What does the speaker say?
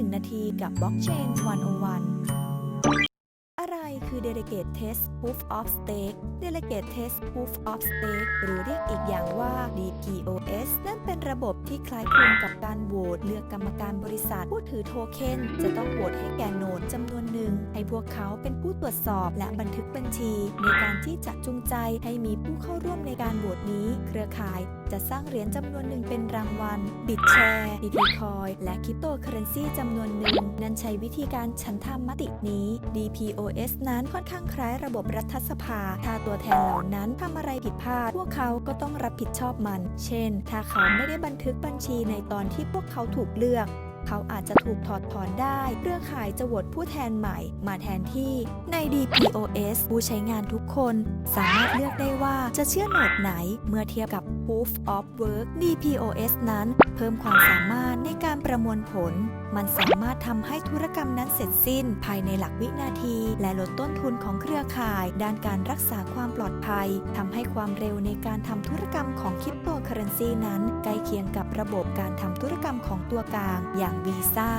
1 นาทีกับบล็อกเชน101 อะไรคือ Delegate Test Proof of Stake Delegate Test Proof of Stake หรือเรียกอีกอย่างว่า DPoS นั่นเป็นระบบที่คล้ายคลึงกับการโหวตเลือกกรรมการบริษัท ผู้ถือโทเค็นจะต้องโหวตให้แก่โนดจำนวน นึ่งให้พวกเขาเป็นผู้ตรวจสอบและบันทึกบัญชี ในการที่จะจูงใจให้มีผู้เข้าร่วมในการโหวตนี้ เครือข่ายจะสร้างเหรียญจำนวนหนึ่งเป็นรางวัล บิตแชร์บิตคอยและคริปโตเคอเรนซีจำนวนหนึ่ง นั้นใช้วิธีการฉันทามตินี้ DPoS นั้นค่อนข้างคล้ายระบบรัฐสภา ถ้าตัวแทนเหล่านั้นทำอะไรผิดพลาด พวกเขาก็ต้องรับผิดชอบมัน เช่น ถ้าเขาไม่ได้บันทึกบัญชีในตอนที่พวกเขาถูกเลือก เขาอาจจะถูกถอดถอนได้เครือข่ายจะโหวตผู้แทนใหม่ มาแทนที่ใน DPoS ผู้ใช้งานทุกคน สามารถเลือกได้ว่าจะเชื่อโหนดไหนเมื่อเทียบกับ Proof of Work DPoS นั้น เพิ่มความสามารถในการประมวลผล มันสามารถทำให้ธุรกรรมนั้นเสร็จสิ้นภายในหลักวินาที และลดต้นทุนของเครือข่าย ด้านการรักษาความปลอดภัยทำให้ความเร็วในการทำธุรกรรมของคริปโตเคอเรนซีนั้น ใกล้เคียงกับระบบการทำธุรกรรมของตัวกลางอย่างวีซ่า